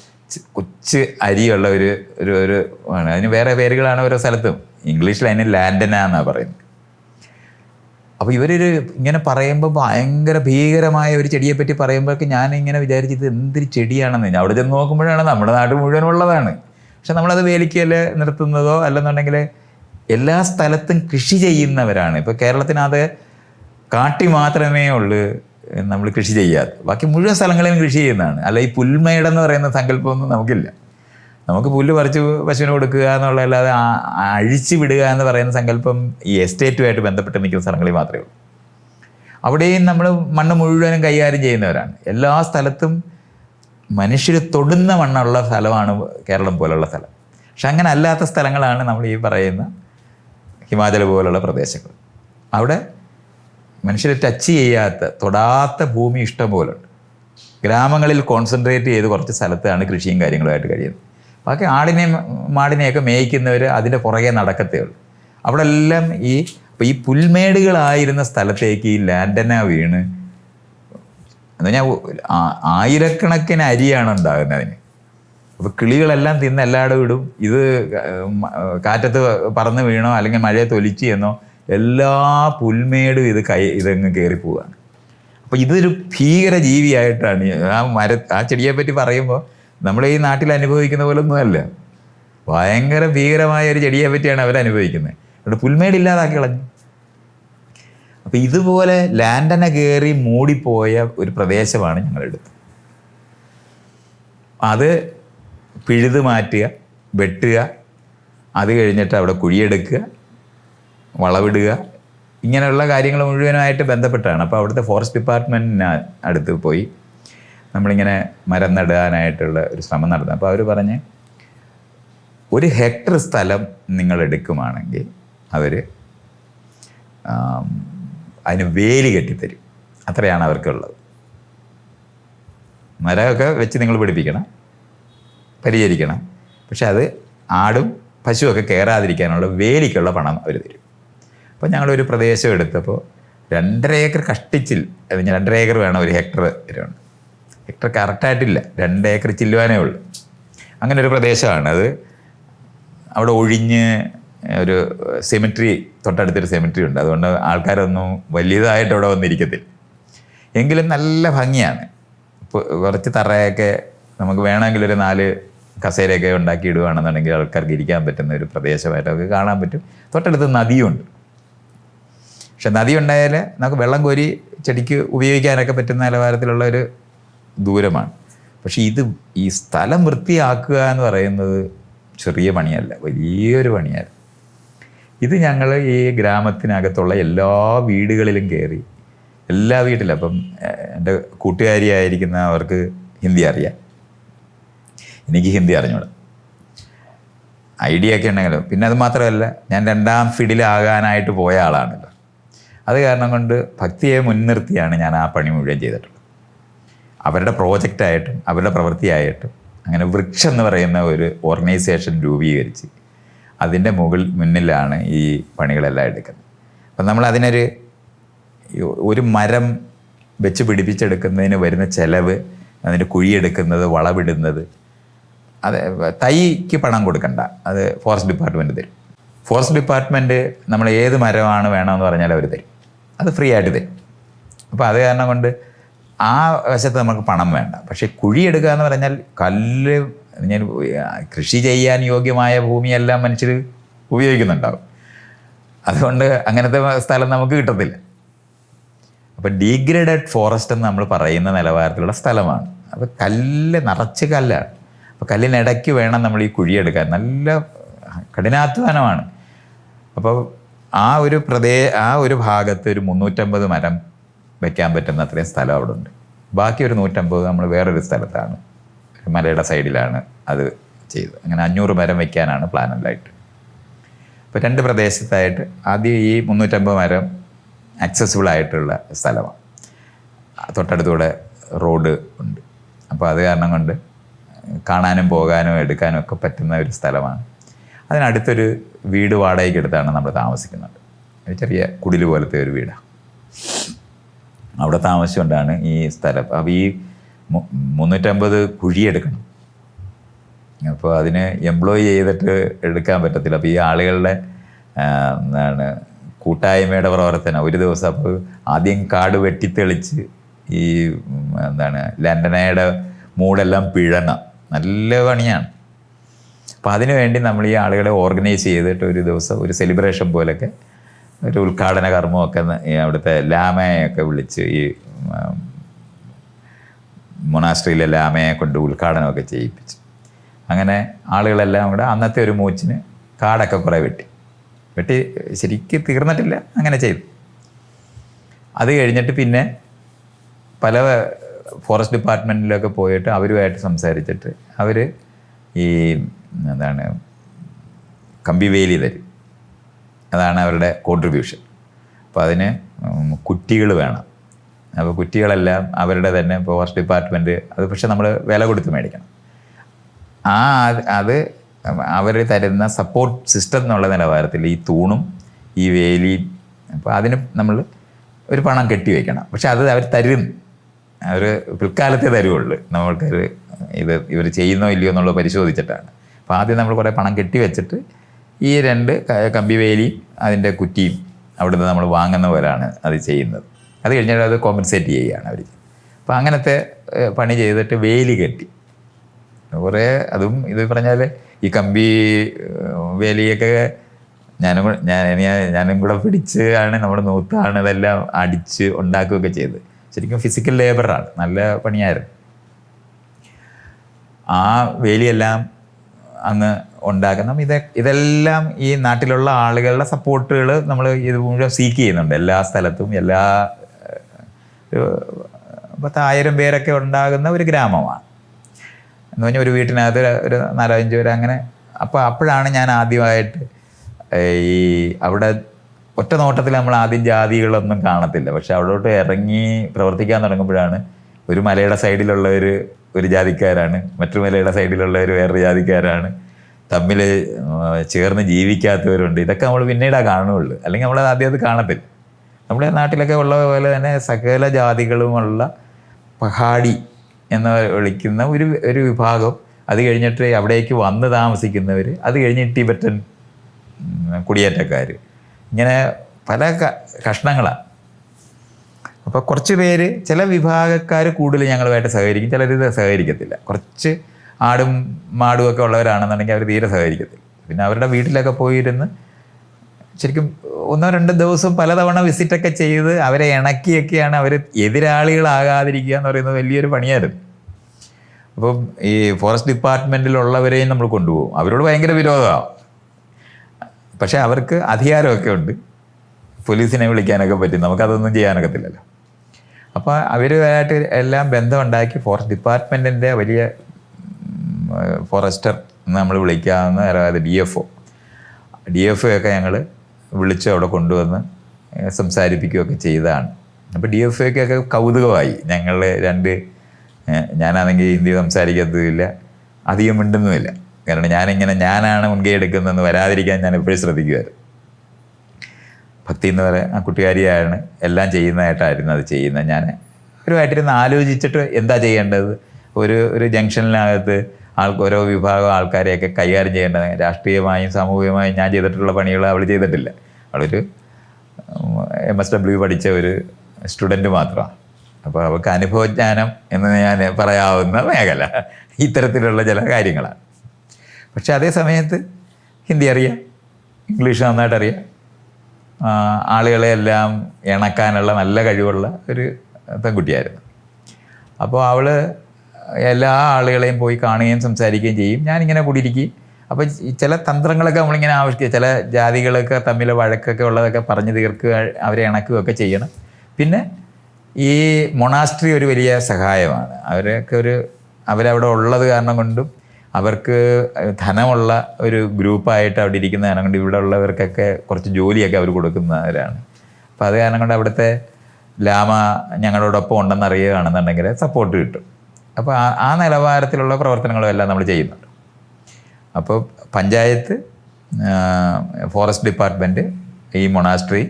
കൊച്ച് അരിയുള്ള ഒരു ഒരു ഒരു അതിന് വേറെ പേരുകളാണ് ഓരോ സ്ഥലത്തും. ഇംഗ്ലീഷിൽ അതിന് ലാൻഡന എന്നാണ് പറയുന്നത്. അപ്പോൾ ഇവരൊരു ഇങ്ങനെ പറയുമ്പോൾ ഭയങ്കര ഭീകരമായ ഒരു ചെടിയെ പറ്റി പറയുമ്പോഴൊക്കെ ഞാൻ ഇങ്ങനെ വിചാരിച്ചത് എന്തൊരു ചെടിയാണെന്ന് ഞാൻ അവിടെ ചെന്ന് നോക്കുമ്പോഴാണ് നമ്മുടെ നാട് മുഴുവൻ ഉള്ളതാണ് പക്ഷെ നമ്മളത് വേലിക്കൽ നിർത്തുന്നതോ അല്ലെന്നുണ്ടെങ്കിൽ എല്ലാ സ്ഥലത്തും കൃഷി ചെയ്യുന്നവരാണ്. ഇപ്പോൾ കേരളത്തിനകത്ത് കാട്ടി മാത്രമേ ഉള്ളൂ നമ്മൾ കൃഷി ചെയ്യാത്ത ബാക്കി മുഴുവൻ സ്ഥലങ്ങളിലും കൃഷി ചെയ്യുന്നതാണ്. അല്ല ഈ പുൽമേടെന്ന് പറയുന്ന സങ്കല്പമൊന്നും നമുക്കില്ല. നമുക്ക് പുല്ല് പറിച്ച് പശുവിന് കൊടുക്കുക എന്നുള്ളതല്ലാതെ അഴിച്ചു വിടുക എന്ന് പറയുന്ന സങ്കല്പം ഈ എസ്റ്റേറ്റുമായിട്ട് ബന്ധപ്പെട്ട് നിൽക്കുന്ന സ്ഥലങ്ങളിൽ മാത്രമേ ഉള്ളൂ. അവിടെയും നമ്മൾ മണ്ണ് മുഴുവനും കൈകാര്യം ചെയ്യുന്നവരാണ്. എല്ലാ സ്ഥലത്തും മനുഷ്യർ തൊടുന്ന മണ്ണുള്ള സ്ഥലമാണ് കേരളം പോലുള്ള സ്ഥലം. പക്ഷെ അങ്ങനെ അല്ലാത്ത സ്ഥലങ്ങളാണ് നമ്മൾ ഈ പറയുന്ന ഹിമാചൽ പോലുള്ള പ്രദേശങ്ങൾ. അവിടെ മനുഷ്യരെ ടച്ച് ചെയ്യാത്ത തൊടാത്ത ഭൂമി ഇഷ്ടം പോലുണ്ട്. ഗ്രാമങ്ങളിൽ കോൺസെൻട്രേറ്റ് ചെയ്ത് കുറച്ച് സ്ഥലത്താണ് കൃഷിയും കാര്യങ്ങളുമായിട്ട് കഴിയുന്നത്. ബാക്കി ആടിനെയും മാടിനെയൊക്കെ മേയ്ക്കുന്നവർ അതിന്റെ പുറകെ നടക്കത്തേ ഉള്ളൂ. അവിടെ എല്ലാം ഈ ഈ പുൽമേടുകളായിരുന്ന സ്ഥലത്തേക്ക് ഈ ലാൻഡന വീണ്. എന്ന് പറഞ്ഞാൽ ആയിരക്കണക്കിന് അരിയാണ് ഉണ്ടാകുന്നത് അതിന്. അപ്പോൾ കിളികളെല്ലാം തിന്ന് എല്ലായിടും ഇടും. ഇത് കാറ്റത്ത് പറന്ന് വീണോ അല്ലെങ്കിൽ മഴയെ തൊലിച്ച് എന്നോ എല്ലാ പുൽമേടും ഇത് കൈ ഇതങ്ങ് കയറി പോവുകയാണ് അപ്പോൾ ഇതൊരു ഭീകര ജീവിയായിട്ടാണ് ആ മര ആ ചെടിയെ പറ്റി പറയുമ്പോൾ നമ്മൾ ഈ നാട്ടിൽ അനുഭവിക്കുന്ന പോലെ ഒന്നുമല്ല ഭയങ്കര ഭീകരമായ ഒരു ചെടിയെ പറ്റിയാണ് അനുഭവിക്കുന്നത്. അവിടെ പുൽമേട് ഇല്ലാതാക്കി കളഞ്ഞു. അപ്പോൾ ഇതുപോലെ ലാൻഡന കയറി മൂടിപ്പോയ ഒരു പ്രദേശമാണ് ഞങ്ങളെടുത്ത്. അത് പിഴുത് മാറ്റുക വെട്ടുക അത് കഴിഞ്ഞിട്ട് അവിടെ കുഴിയെടുക്കുക വളവിടുക ഇങ്ങനെയുള്ള കാര്യങ്ങൾ മുഴുവനായിട്ട് ബന്ധപ്പെട്ടാണ്. അപ്പോൾ അവിടുത്തെ ഫോറസ്റ്റ് ഡിപ്പാർട്ട്മെന്റിന് അടുത്ത് പോയി. നമ്മളിങ്ങനെ മരം നടാനായിട്ടുള്ള ഒരു ശ്രമം നടന്നു. അപ്പോൾ അവർ പറഞ്ഞ് ഒരു ഹെക്ടർ സ്ഥലം നിങ്ങൾ എടുക്കുവാണെങ്കിൽ അവർ അതിന് വേലി കെട്ടിത്തരും. അത്രയാണ് അവർക്കുള്ളത്. മരമൊക്കെ വെച്ച് നിങ്ങൾ പിടിപ്പിക്കണം പരിചരിക്കണം. പക്ഷെ അത് ആടും പശുവൊക്കെ കയറാതിരിക്കാനുള്ള വേലിക്കുള്ള പണം അവർ തരും. അപ്പോൾ ഞങ്ങളൊരു പ്രദേശം എടുത്തപ്പോൾ രണ്ടര ഏക്കർ കഷ്ടിച്ചിൽ അല്ലെങ്കിൽ രണ്ടര ഏക്കർ വേണം ഒരു ഹെക്ടർ വരുവാണ് ഹെക്ടർ കറക്റ്റായിട്ടില്ല രണ്ട് ഏക്കർ ചില്ലുവാനേ ഉള്ളൂ. അങ്ങനെ ഒരു പ്രദേശമാണ് അത്. അവിടെ ഒഴിഞ്ഞ് ഒരു സെമിട്രി തൊട്ടടുത്തൊരു സെമിട്രി ഉണ്ട്. അതുകൊണ്ട് ആൾക്കാരൊന്നും വലിയതായിട്ട് അവിടെ വന്നിരിക്കത്തില്ല. എങ്കിലും നല്ല ഭംഗിയാണ്. കുറച്ച് തറയൊക്കെ നമുക്ക് വേണമെങ്കിൽ ഒരു നാല് കസേരയൊക്കെ ഉണ്ടാക്കി ഇടുകയാണെന്നുണ്ടെങ്കിൽ ആൾക്കാർക്ക് ഇരിക്കാൻ പറ്റുന്ന ഒരു പ്രദേശമായിട്ട് അവർക്ക് കാണാൻ പറ്റും. തൊട്ടടുത്ത് നദിയുണ്ട്. പക്ഷെ നദി ഉണ്ടായാൽ നമുക്ക് വെള്ളം കോരി ചെടിക്ക് ഉപയോഗിക്കാനൊക്കെ പറ്റുന്ന നിലവാരത്തിലുള്ള ഒരു ദൂരമാണ്. പക്ഷെ ഇത് ഈ സ്ഥലം വൃത്തിയാക്കുക എന്ന് പറയുന്നത് ചെറിയ പണിയല്ല വലിയൊരു പണിയല്ല ഇത് ഞങ്ങൾ ഈ ഗ്രാമത്തിനകത്തുള്ള എല്ലാ വീടുകളിലും കയറി എല്ലാ വീട്ടിലും അപ്പം എന്റെ കൂട്ടുകാരിയായിരിക്കുന്ന അവർക്ക് ഹിന്ദി അറിയാം. എനിക്ക് ഹിന്ദി അറിഞ്ഞൂടാ. ഐഡിയ ഒക്കെ ഉണ്ടെങ്കിലും പിന്നെ അത് മാത്രമല്ല ഞാൻ രണ്ടാം ഫിഡിലാകാനായിട്ട് പോയ ആളാണല്ലോ. അത് കാരണം കൊണ്ട് ഭക്തിയെ മുൻനിർത്തിയാണ് ഞാൻ ആ പണി മുഴുവൻ ചെയ്തിട്ടുള്ളത്. അവരുടെ പ്രോജക്റ്റായിട്ടും അവരുടെ പ്രവൃത്തിയായിട്ടും അങ്ങനെ വൃക്ഷം എന്ന് പറയുന്ന ഒരു ഓർഗനൈസേഷൻ രൂപീകരിച്ച് അതിന്റെ മുകൾ മുന്നിലാണ് ഈ പണികളെല്ലാം എടുക്കുന്നത്. അപ്പം നമ്മൾ അതിനൊരു ഒരു മരം വെച്ച് പിടിപ്പിച്ചെടുക്കുന്നതിന് വരുന്ന ചെലവ് അതിന്റെ കുഴിയെടുക്കുന്നത് വളവിടുന്നത് അത് തൈക്ക് പണം കൊടുക്കണ്ട. അത് ഫോറസ്റ്റ് ഡിപ്പാർട്ട്മെന്റ് തരും. ഫോറസ്റ്റ് ഡിപ്പാർട്ട്മെന്റ് നമ്മൾ ഏത് മരമാണ് വേണമെന്ന് പറഞ്ഞാൽ അവർ തരും. അത് ഫ്രീ ആയിട്ട് തരും. അപ്പോൾ അത് കാരണം കൊണ്ട് ആ വശത്ത് നമുക്ക് പണം വേണ്ട. പക്ഷേ കുഴിയെടുക്കുക എന്ന് പറഞ്ഞാൽ കല്ല് ഞാൻ കൃഷി ചെയ്യാൻ യോഗ്യമായ ഭൂമിയെല്ലാം മനുഷ്യർ ഉപയോഗിക്കുന്നുണ്ടാവും. അതുകൊണ്ട് അങ്ങനത്തെ സ്ഥലം നമുക്ക് കിട്ടത്തില്ല. അപ്പോൾ ഡീഗ്രേഡഡ് ഫോറസ്റ്റ് എന്ന് നമ്മൾ പറയുന്ന നിലവാരത്തിലുള്ള സ്ഥലമാണ്. അപ്പോൾ കല്ല് നിറച്ച് കല്ലാണ്. അപ്പോൾ കല്ലിനിടയ്ക്ക് വേണം നമ്മൾ ഈ കുഴിയെടുക്കാൻ നല്ല കഠിനാധ്വാനമാണ്. അപ്പോൾ ആ ഒരു പ്രദേ ആ ഒരു ഭാഗത്ത് ഒരു മുന്നൂറ്റമ്പത് മരം വെക്കാൻ പറ്റുന്ന അത്രയും സ്ഥലം അവിടെ ഉണ്ട് ബാക്കി ഒരു നൂറ്റമ്പത് നമ്മൾ വേറൊരു സ്ഥലത്താണ്. ഒരു മലയുടെ സൈഡിലാണ് അത് ചെയ്തത്. അങ്ങനെ അഞ്ഞൂറ് മരം വെക്കാനാണ് പ്ലാൻ ഉണ്ടായിട്ട് അപ്പോൾ രണ്ട് പ്രദേശത്തായിട്ട് ആദ്യം ഈ മുന്നൂറ്റമ്പത് മരം ആക്സസിബിൾ ആയിട്ടുള്ള സ്ഥലമാണ്. തൊട്ടടുത്തൂടെ റോഡ് ഉണ്ട്. അപ്പോൾ അത് കാരണം കൊണ്ട് കാണാനും പോകാനും എടുക്കാനും ഒക്കെ പറ്റുന്ന ഒരു സ്ഥലമാണ്. അതിനടുത്തൊരു വീട് വാടകയ്ക്ക് എടുത്താണ് നമ്മൾ താമസിക്കുന്നത്. ചെറിയ കുടിൽ പോലത്തെ ഒരു വീടാണ് അവിടെ താമസിച്ചു കൊണ്ടാണ് ഈ സ്ഥലം. അപ്പോൾ ഈ മുന്നൂറ്റമ്പത് കുഴിയെടുക്കണം അപ്പോൾ അതിന് എംപ്ലോയി ചെയ്തിട്ട് എടുക്കാൻ പറ്റത്തില്ല. അപ്പോൾ ഈ ആളുകളുടെ എന്താണ് കൂട്ടായ്മയുടെ പ്രവർത്തനം. ഒരു ദിവസം അപ്പോൾ ആദ്യം കാട് വെട്ടിത്തെളിച്ച് ഈ എന്താണ് ലണ്ടനയുടെ മൂടെല്ലാം പിഴണം നല്ല പണിയാണ്. അപ്പോൾ അതിനുവേണ്ടി നമ്മൾ ഈ ആളുകളെ ഓർഗനൈസ് ചെയ്തിട്ട് ഒരു ദിവസം ഒരു സെലിബ്രേഷൻ പോലൊക്കെ ഒരു ഉദ്ഘാടന കർമ്മമൊക്കെ അവിടുത്തെ ലാമയൊക്കെ വിളിച്ച് ഈ മൊണാസ്ട്രിയിലെ ലാമയെ കൊണ്ട് ഉദ്ഘാടനമൊക്കെ ചെയ്യിപ്പിച്ചു. അങ്ങനെ ആളുകളെല്ലാം കൂടെ അന്നത്തെ ഒരു മൂച്ചിന് കാടൊക്കെ കുറേ വെട്ടി. വെട്ടി ശരിക്ക് തീർന്നിട്ടില്ല അങ്ങനെ ചെയ്തു. അത് കഴിഞ്ഞിട്ട് പിന്നെ പല ഫോറസ്റ്റ് ഡിപ്പാർട്ട്മെന്റിലൊക്കെ പോയിട്ട് അവരുമായിട്ട് സംസാരിച്ചിട്ട് അവർ ഈ എന്താണ് കമ്പിവേലി തരും. അതാണ് അവരുടെ കോൺട്രിബ്യൂഷൻ അപ്പോൾ അതിന് കുറ്റികൾ വേണം. അപ്പോൾ കുറ്റികളെല്ലാം അവരുടെ തന്നെ ഇപ്പോൾ ഫോറസ്റ്റ് ഡിപ്പാർട്ട്മെന്റ് അത് പക്ഷേ നമ്മൾ വില കൊടുത്ത് മേടിക്കണം. ആ അത് അവർ തരുന്ന സപ്പോർട്ട് സിസ്റ്റം എന്നുള്ള നിലവാരത്തിൽ ഈ തൂണും ഈ വേലിയും അപ്പോൾ അതിന് നമ്മൾ ഒരു പണം കെട്ടി വയ്ക്കണം പക്ഷെ അത് അവർ തരും. അവർ പിൽക്കാലത്തെ തരുവുള്ളൂ. നമ്മൾക്കൊരു ഇത് ഇവർ ചെയ്യുന്നോ ഇല്ലയോ എന്നുള്ളത് പരിശോധിച്ചിട്ടാണ്. അപ്പോൾ ആദ്യം നമ്മൾ കുറേ പണം കെട്ടി വെച്ചിട്ട് ഈ രണ്ട് കമ്പിവേലിയും അതിന്റെ കുറ്റിയും അവിടുന്ന് നമ്മൾ വാങ്ങുന്ന പോലാണ് അത് ചെയ്യുന്നത്. അത് കഴിഞ്ഞാൽ അത് കോമ്പൻസേറ്റ് ചെയ്യുകയാണ് അവർ അപ്പോൾ അങ്ങനത്തെ പണി ചെയ്തിട്ട് വേലി കെട്ടി. കുറേ അതും ഇത് പറഞ്ഞാൽ ഈ കമ്പി വേലിയൊക്കെ ഞാനും ഞാൻ ഞാനും കൂടെ പിടിച്ച് ആണ് നമ്മുടെ നൂത്താണ് ഇതെല്ലാം അടിച്ച് ഉണ്ടാക്കുകയൊക്കെ ചെയ്ത് ശരിക്കും ഫിസിക്കൽ ലേബറാണ് നല്ല പണിയായിരുന്നു. ആ വേലിയെല്ലാം അന്ന് ഉണ്ടാക്കണം ഇത് ഇതെല്ലാം ഈ നാട്ടിലുള്ള ആളുകളുടെ സപ്പോർട്ടുകൾ നമ്മൾ ഇത് മുഴുവൻ സീക്ക് ചെയ്യുന്നുണ്ട്. എല്ലാ സ്ഥലത്തും എല്ലാ പത്തായിരം പേരൊക്കെ ഉണ്ടാകുന്ന ഒരു ഗ്രാമമാണ്. എന്ന് പറഞ്ഞാൽ ഒരു വീട്ടിനകത്ത് ഒരു നാലഞ്ച് പേര് അങ്ങനെ. അപ്പോൾ അപ്പോഴാണ് ഞാൻ ആദ്യമായിട്ട് ഈ അവിടെ ഒറ്റ നോട്ടത്തിൽ നമ്മൾ ആദ്യം ജാതികളൊന്നും കാണത്തില്ല. പക്ഷെ അവിടോട്ട് ഇറങ്ങി പ്രവർത്തിക്കാൻ തുടങ്ങുമ്പോഴാണ് ഒരു മലയുടെ സൈഡിലുള്ള ഒരു ഒരു ജാതിക്കാരാണ്. മറ്റു മലയുടെ സൈഡിലുള്ള ഒരു വേറൊരു ജാതിക്കാരാണ്. തമ്മിൽ ചേർന്ന് ജീവിക്കാത്തവരുണ്ട്. ഇതൊക്കെ നമ്മൾ പിന്നീടാ കാണുകയുള്ളൂ അല്ലെങ്കിൽ നമ്മൾ ആദ്യം അത് കാണത്തില്ല. നമ്മുടെ നാട്ടിലൊക്കെ ഉള്ള പോലെ തന്നെ സകല ജാതികളുമുള്ള പഹാടി എന്ന് വിളിക്കുന്ന ഒരു ഒരു വിഭാഗം. അത് കഴിഞ്ഞിട്ട് അവിടേക്ക് വന്ന് താമസിക്കുന്നവർ അത് കഴിഞ്ഞ് ടിബറ്റൻ കുടിയേറ്റക്കാർ ഇങ്ങനെ പല കഷ്ണങ്ങളാണ് അപ്പോൾ കുറച്ച് പേര് ചില വിഭാഗക്കാർ കൂടുതൽ ഞങ്ങളുമായിട്ട് സഹകരിക്കും. ചിലർ സഹകരിക്കത്തില്ല. കുറച്ച് ആടും മാടും ഒക്കെ ഉള്ളവരാണെന്നുണ്ടെങ്കിൽ അവർ തീരെ സഹകരിക്കത്തില്ല. പിന്നെ അവരുടെ വീട്ടിലൊക്കെ പോയിരുന്ന് ശരിക്കും ഒന്നോ രണ്ടോ ദിവസം പലതവണ വിസിറ്റൊക്കെ ചെയ്ത് അവരെ ഇണക്കിയൊക്കെയാണ് അവർ എതിരാളികളാകാതിരിക്കുക എന്ന് പറയുന്നത് വലിയൊരു പണിയായിരുന്നു. അപ്പം ഈ ഫോറസ്റ്റ് ഡിപ്പാർട്ട്മെന്റിലുള്ളവരെയും നമ്മൾ കൊണ്ടുപോകും. അവരോട് ഭയങ്കര വിരോധമാണ് പക്ഷേ അവർക്ക് അധികാരമൊക്കെ ഉണ്ട്. പോലീസിനെ വിളിക്കാനൊക്കെ പറ്റും. നമുക്കതൊന്നും ചെയ്യാനൊക്കത്തില്ലല്ലോ. അപ്പോൾ അവരുമായിട്ട് എല്ലാം ബന്ധമുണ്ടാക്കി ഫോറസ്റ്റ് ഡിപ്പാർട്ട്മെന്റിന്റെ വലിയ ഫോറസ്റ്റർ എന്ന് നമ്മൾ വിളിക്കാവുന്ന അതായത് D F O D F O ഞങ്ങൾ വിളിച്ച് അവിടെ കൊണ്ടുവന്ന് സംസാരിപ്പിക്കുകയൊക്കെ ചെയ്തതാണ്. അപ്പോൾ ഡി എഫ് ഒക്കെ കൗതുകമായി. ഞങ്ങൾ രണ്ട് ഞാനാണെങ്കിൽ ഹിന്ദി സംസാരിക്കത്തുമില്ല അധികം മിണ്ടുന്നുമില്ല. കാരണം ഞാനിങ്ങനെ ഞാനാണ് മുൻകൈ എടുക്കുന്നതെന്ന് വരാതിരിക്കാൻ ഞാൻ എപ്പോഴും ശ്രദ്ധിക്കുമായിരുന്നു ഭക്തി എന്ന് പറയുന്ന ആ കുട്ടികാരിയാണ് എല്ലാം ചെയ്യുന്നതായിട്ടായിരുന്നു അത് ചെയ്യുന്നത്. ഞാൻ ഒരുമായിട്ടിരുന്ന് ആലോചിച്ചിട്ട് എന്താ ചെയ്യേണ്ടത്? ഒരു ഒരു ജംഗ്ഷനിനകത്ത് ആൾ ഓരോ വിഭാഗം ആൾക്കാരെയൊക്കെ കൈകാര്യം ചെയ്യേണ്ടത്. രാഷ്ട്രീയമായും സാമൂഹികമായും ഞാൻ ചെയ്തിട്ടുള്ള പണികൾ അവൾ ചെയ്തിട്ടില്ല. അവളൊരു എം എസ് ഡബ്ല്യു പഠിച്ച ഒരു സ്റ്റുഡന്റ് മാത്രമാണ്. അപ്പോൾ അവൾക്ക് അനുഭവജ്ഞാനം എന്ന് ഞാൻ പറയാവുന്ന മേഖല. ഇത്തരത്തിലുള്ള ചില കാര്യങ്ങളാണ്. പക്ഷെ അതേ സമയത്ത് ഹിന്ദി അറിയാം ഇംഗ്ലീഷ് നന്നായിട്ട് അറിയാം. ആളുകളെ എല്ലാം ഇണക്കാനുള്ള നല്ല കഴിവുള്ള ഒരു പെൺകുട്ടിയായിരുന്നു. അപ്പോൾ അവൾ എല്ലാ ആളുകളെയും പോയി കാണുകയും സംസാരിക്കുകയും ചെയ്യും. ഞാനിങ്ങനെ കൂടിയിരിക്കും. അപ്പോൾ ചില തന്ത്രങ്ങളൊക്കെ നമ്മളിങ്ങനെ ആവശ്യം ചില ജാതികളൊക്കെ തമ്മിൽ വഴക്കൊക്കെ ഉള്ളതൊക്കെ പറഞ്ഞു തീർക്കുക അവരെ ഇണക്കുകയൊക്കെ ചെയ്യണം. പിന്നെ ഈ മൊണാസ്ട്രി ഒരു വലിയ സഹായമാണ്. അവരൊക്കെ ഒരു അവരവിടെ ഉള്ളത് കാരണം കൊണ്ടും അവർക്ക് ധനമുള്ള ഒരു ഗ്രൂപ്പായിട്ട് അവിടെ ഇരിക്കുന്ന കാരണം കൊണ്ട് ഇവിടെ ഉള്ളവർക്കൊക്കെ കുറച്ച് ജോലിയൊക്കെ അവർ കൊടുക്കുന്നവരാണ്. അപ്പോൾ അത് കാരണം കൊണ്ട് അവിടുത്തെ ലാമ ഞങ്ങളോടൊപ്പം ഉണ്ടെന്ന് അറിയുകയാണെന്നുണ്ടെങ്കിൽ സപ്പോർട്ട് കിട്ടും. അപ്പോൾ ആ ആ നിലവാരത്തിലുള്ള പ്രവർത്തനങ്ങളും എല്ലാം നമ്മൾ ചെയ്യുന്നുണ്ട്. അപ്പോൾ പഞ്ചായത്ത് ഫോറസ്റ്റ് ഡിപ്പാർട്ട്മെന്റ് ഈ മൊണാസ്ട്രി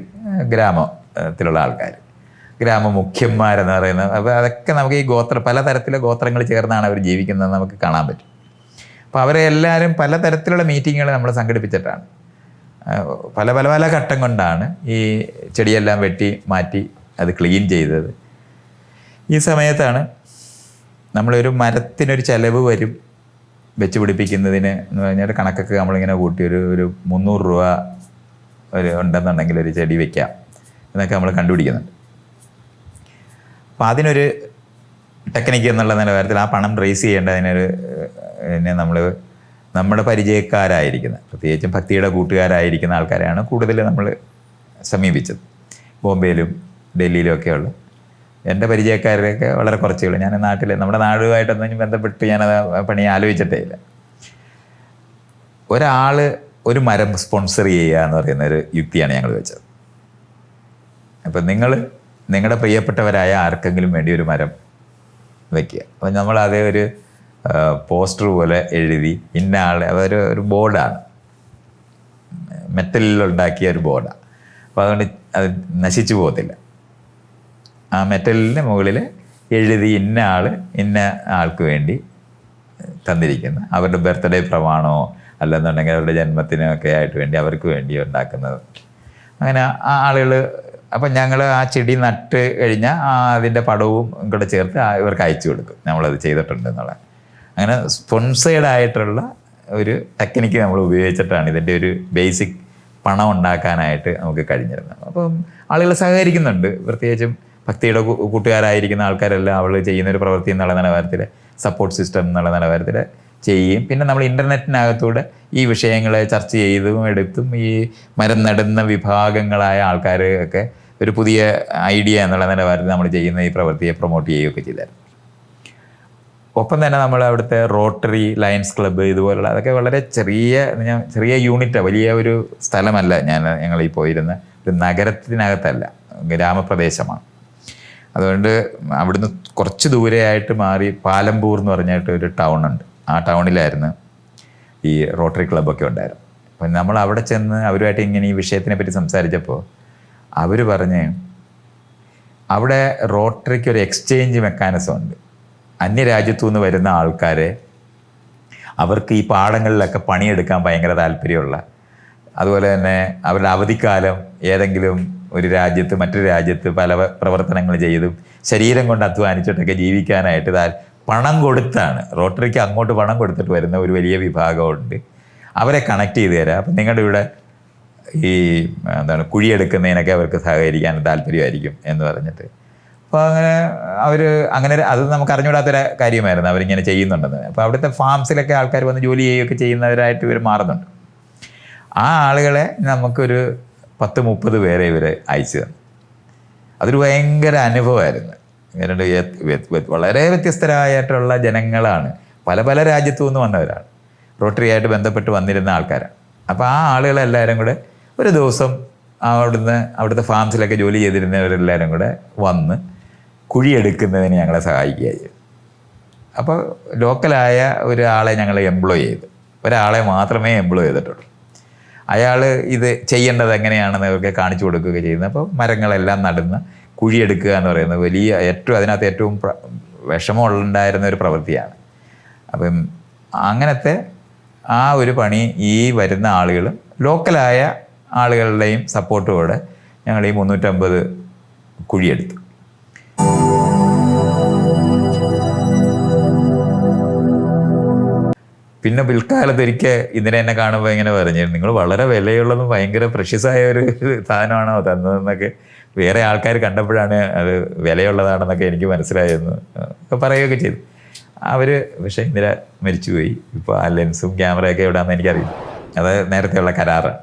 ഗ്രാമത്തിലുള്ള ആൾക്കാർ ഗ്രാമമുഖ്യന്മാരെന്ന് പറയുന്നത് അപ്പോൾ അതൊക്കെ നമുക്ക് ഈ ഗോത്ര പലതരത്തിലെ ഗോത്രങ്ങൾ ചേർന്നാണ് അവർ ജീവിക്കുന്നത് നമുക്ക് കാണാൻ പറ്റും. അപ്പോൾ അവരെ എല്ലാവരും പലതരത്തിലുള്ള മീറ്റിങ്ങുകൾ നമ്മൾ സംഘടിപ്പിച്ചിട്ടാണ്. പല പല പല ഘട്ടം കൊണ്ടാണ് ഈ ചെടിയെല്ലാം വെട്ടി മാറ്റി അത് ക്ലീൻ ചെയ്തത്. ഈ സമയത്താണ് നമ്മളൊരു മരത്തിനൊരു ചിലവ് വരും വെച്ച് പിടിപ്പിക്കുന്നതിന് എന്ന് പറഞ്ഞാൽ കണക്കൊക്കെ നമ്മളിങ്ങനെ കൂട്ടി ഒരു ഒരു മുന്നൂറ് രൂപ ഒരു ഉണ്ടെന്നുണ്ടെങ്കിൽ ഒരു ചെടി വെക്കാം എന്നൊക്കെ നമ്മൾ കണ്ടുപിടിക്കുന്നുണ്ട്. അപ്പോൾ അതിനൊരു ടെക്നിക്ക് എന്നുള്ള നിലവാരത്തിൽ ആ പണം റേസ് ചെയ്യേണ്ടതിനൊരു പിന്നെ നമ്മൾ നമ്മുടെ പരിചയക്കാരായിരിക്കുന്ന പ്രത്യേകിച്ചും ഭക്തിയുടെ കൂട്ടുകാരായിരിക്കുന്ന ആൾക്കാരെയാണ് കൂടുതൽ നമ്മൾ സമീപിച്ചത്. ബോംബെയിലും ഡൽഹിയിലും ഒക്കെയുള്ള എന്റെ പരിചയക്കാരൊക്കെ വളരെ കുറച്ചേ ഉള്ളൂ. ഞാൻ നാട്ടിൽ നമ്മുടെ നാടുമായിട്ടൊന്നും ബന്ധപ്പെട്ട് ഞാനത് പണി ആലോചിച്ചിട്ടേ ഇല്ല. ഒരാൾ ഒരു മരം സ്പോൺസർ ചെയ്യുക എന്ന് പറയുന്ന ഒരു യുക്തിയാണ് ഞങ്ങൾ വെച്ചത്. അപ്പം നിങ്ങൾ നിങ്ങളുടെ പ്രിയപ്പെട്ടവരായ ആർക്കെങ്കിലും വേണ്ടി ഒരു മരം വയ്ക്കുക അപ്പം അതേ ഒരു പോസ്റ്റർ പോലെ എഴുതി ഇന്ന ആൾ അതൊരു ഒരു ബോർഡാണ്. മെറ്റലിൽ ഉണ്ടാക്കിയ ഒരു ബോർഡാണ് അപ്പോൾ അതുകൊണ്ട് അത് നശിച്ചു പോകത്തില്ല. ആ മെറ്റലിന്റെ മുകളിൽ എഴുതി ഇന്ന ആൾ ഇന്ന ആൾക്ക് വേണ്ടി തന്നിരിക്കുന്ന. അവരുടെ ബർത്ത്ഡേ പ്രമാണമോ അല്ലെന്നുണ്ടെങ്കിൽ അവരുടെ ജന്മത്തിനൊക്കെ ആയിട്ട് വേണ്ടി അവർക്ക് വേണ്ടി ഉണ്ടാക്കുന്നത്. അങ്ങനെ ആ ആളുകൾ അപ്പം ഞങ്ങൾ ആ ചെടി നട്ട് കഴിഞ്ഞാൽ അതിന്റെ പടവും കൂടെ ചേർത്ത് ഇവർക്ക് അയച്ചു കൊടുക്കും. നമ്മളത് ചെയ്തിട്ടുണ്ട് എന്നുള്ളത് അങ്ങനെ സ്പോൺസേഡ് ആയിട്ടുള്ള ഒരു ടെക്നിക്ക് നമ്മൾ ഉപയോഗിച്ചിട്ടാണ് ഇതിന്റെ ഒരു ബേസിക് പണം ഉണ്ടാക്കാനായിട്ട് നമുക്ക് കഴിഞ്ഞിരുന്നത്. അപ്പം ആളുകൾ സഹകരിക്കുന്നുണ്ട്. പ്രത്യേകിച്ചും ഭക്തിയുടെ കൂട്ടുകാരായിരിക്കുന്ന ആൾക്കാരെല്ലാം അവൾ ചെയ്യുന്ന ഒരു പ്രവൃത്തി എന്നുള്ള നിലവാരത്തിൽ സപ്പോർട്ട് സിസ്റ്റം എന്നുള്ള നിലവാരത്തിൽ ചെയ്യും. പിന്നെ നമ്മൾ ഇന്റർനെറ്റിനകത്തൂടെ ഈ വിഷയങ്ങളെ ചർച്ച ചെയ്തും എടുത്തും ഈ മരം നടുന്ന വിഭാഗങ്ങളായ ആൾക്കാർ ഒക്കെ ഒരു പുതിയ ഐഡിയ എന്നുള്ള നിലവാരത്തിൽ നമ്മൾ ചെയ്യുന്ന ഈ പ്രവൃത്തിയെ പ്രൊമോട്ട് ചെയ്യുകയൊക്കെ ചെയ്തായിരുന്നു. ഒപ്പം തന്നെ നമ്മൾ അവിടുത്തെ റോട്ടറി ലയൻസ് ക്ലബ്ബ് ഇതുപോലുള്ള അതൊക്കെ വളരെ ചെറിയ ഞാൻ ചെറിയ യൂണിറ്റ് വലിയ ഒരു സ്ഥലമല്ല ഞാൻ ഞങ്ങൾ ഈ പോയിരുന്ന. ഒരു നഗരത്തിനകത്തല്ല ഗ്രാമപ്രദേശമാണ്. അതുകൊണ്ട് അവിടുന്ന് കുറച്ച് ദൂരെയായിട്ട് മാറി പാലമ്പൂർ എന്ന് പറഞ്ഞിട്ട് ഒരു ടൗൺ ഉണ്ട്. ആ ടൗണിലായിരുന്നു ഈ റോട്ടറി ക്ലബ്ബൊക്കെ ഉണ്ടായിരുന്നു അപ്പം നമ്മൾ അവിടെ ചെന്ന് അവരുമായിട്ട് ഇങ്ങനെ ഈ വിഷയത്തിനെ പറ്റി സംസാരിച്ചപ്പോൾ അവർ പറഞ്ഞ് അവിടെ റോട്ടറിക്ക് ഒരു എക്സ്ചേഞ്ച് മെക്കാനിസം ഉണ്ട്. അന്യരാജ്യത്തു നിന്ന് വരുന്ന ആൾക്കാരെ അവർക്ക് ഈ പാടങ്ങളിലൊക്കെ പണിയെടുക്കാൻ ഭയങ്കര താല്പര്യമുള്ള അതുപോലെ തന്നെ അവരുടെ അവധിക്കാലം ഏതെങ്കിലും ഒരു രാജ്യത്ത് മറ്റൊരു രാജ്യത്ത് പല പ്രവർത്തനങ്ങൾ ചെയ്തും ശരീരം കൊണ്ട് അധ്വാനിച്ചിട്ടൊക്കെ ജീവിക്കാനായിട്ട് പണം കൊടുത്താണ്. റോട്ടറിക്ക് അങ്ങോട്ട് പണം കൊടുത്തിട്ട് വരുന്ന ഒരു വലിയ വിഭാഗമുണ്ട്. അവരെ കണക്ട് ചെയ്ത് തരാം. അപ്പം നിങ്ങളുടെ ഇവിടെ ഈ എന്താണ് കുഴിയെടുക്കുന്നതിനൊക്കെ അവർക്ക് സഹകരിക്കാൻ താല്പര്യമായിരിക്കും എന്ന് പറഞ്ഞിട്ട്. അപ്പോൾ അങ്ങനെ അവർ അങ്ങനെ അത് നമുക്ക് അറിഞ്ഞുകൂടാത്തൊരു കാര്യമായിരുന്നു. അവരിങ്ങനെ ചെയ്യുന്നുണ്ടെന്ന്. അപ്പോൾ അവിടുത്തെ ഫാംസിലൊക്കെ ആൾക്കാർ വന്ന് ജോലി ചെയ്യുകയൊക്കെ ചെയ്യുന്നവരായിട്ട് ഇവർ മാറുന്നുണ്ട്. ആ ആളുകളെ നമുക്കൊരു പത്ത് മുപ്പത് പേരെ ഇവർ അയച്ചു തന്നു. അതൊരു ഭയങ്കര അനുഭവമായിരുന്നു. രണ്ട് വളരെ വ്യത്യസ്തരായിട്ടുള്ള ജനങ്ങളാണ്. പല പല രാജ്യത്തു നിന്ന് വന്നവരാണ്. റോട്ടറി ആയിട്ട് ബന്ധപ്പെട്ട് വന്നിരുന്ന ആൾക്കാരാണ്. അപ്പോൾ ആ ആളുകളെല്ലാവരും കൂടെ ഒരു ദിവസം അവിടുന്ന് അവിടുത്തെ ഫാംസിലൊക്കെ ജോലി ചെയ്തിരുന്നവരെല്ലാവരും കൂടെ വന്ന് കുഴിയെടുക്കുന്നതിന് ഞങ്ങളെ സഹായിക്കുകയായി. ചെയ്തു അപ്പോൾ ലോക്കലായ ഒരാളെ ഞങ്ങൾ എംപ്ലോയ് ചെയ്തു. ഒരാളെ മാത്രമേ എംപ്ലോയ് ചെയ്തിട്ടുള്ളൂ. അയാൾ ഇത് ചെയ്യേണ്ടത് എങ്ങനെയാണെന്ന് കാണിച്ചു കൊടുക്കുകയൊക്കെ ചെയ്യുന്നത് അപ്പോൾ മരങ്ങളെല്ലാം നടുന്ന കുഴിയെടുക്കുക എന്ന് പറയുന്നത് വലിയ ഏറ്റവും അതിനകത്ത് ഏറ്റവും വിഷമമുള്ളുണ്ടായിരുന്ന ഒരു പ്രവൃത്തിയാണ്. അപ്പം അങ്ങനത്തെ ആ ഒരു പണി ഈ വരുന്ന ആളുകൾ ലോക്കലായ ആളുകളുടെയും സപ്പോർട്ടോടെ ഞങ്ങൾ ഈ മുന്നൂറ്റമ്പത് കുഴിയെടുത്തു. പിന്നെ പിൽക്കാലത്ത് ഒരിക്കൽ ഇതിനെ എന്നെ കാണുമ്പോൾ ഇങ്ങനെ പറഞ്ഞു നിങ്ങൾ വളരെ വിലയുള്ളതും ഭയങ്കര പ്രഷ്യസായ ഒരു സാധനമാണോ തന്നതെന്നൊക്കെ വേറെ ആൾക്കാർ കണ്ടപ്പോഴാണ് അത് വിലയുള്ളതാണെന്നൊക്കെ എനിക്ക് മനസ്സിലായെന്ന് ഒക്കെ പറയുകയൊക്കെ ചെയ്തു. അവർ പക്ഷേ ഇന്ദിര മരിച്ചുപോയി. ഇപ്പോൾ ആ ലെൻസും ക്യാമറയൊക്കെ എവിടെയാണെന്ന് എനിക്കറിയില്ല. അത് നേരത്തെയുള്ള കരാറാണ്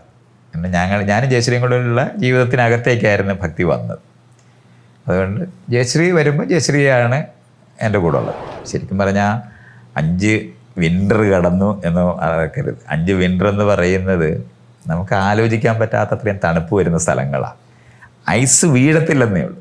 പിന്നെ ഞങ്ങൾ ഞാനും ജയശ്രീയും കൂടെയുള്ള ജീവിതത്തിനകത്തേക്കായിരുന്നു ഭക്തി വന്നത്. അതുകൊണ്ട് ജയശ്രീ വരുമ്പോൾ ജയശ്രീയാണ് എന്റെ കൂടെ ഉള്ളത്. ശരിക്കും പറഞ്ഞാൽ അഞ്ച് വിന്റർ കടന്നു എന്ന് ആക്കരുത് അഞ്ച് വിന്റർ എന്ന് പറയുന്നത് നമുക്ക് ആലോചിക്കാൻ പറ്റാത്തത്രയും തണുപ്പ് വരുന്ന സ്ഥലങ്ങളാണ് ഐസ് വീഴത്തില്ലെന്നേ ഉള്ളൂ.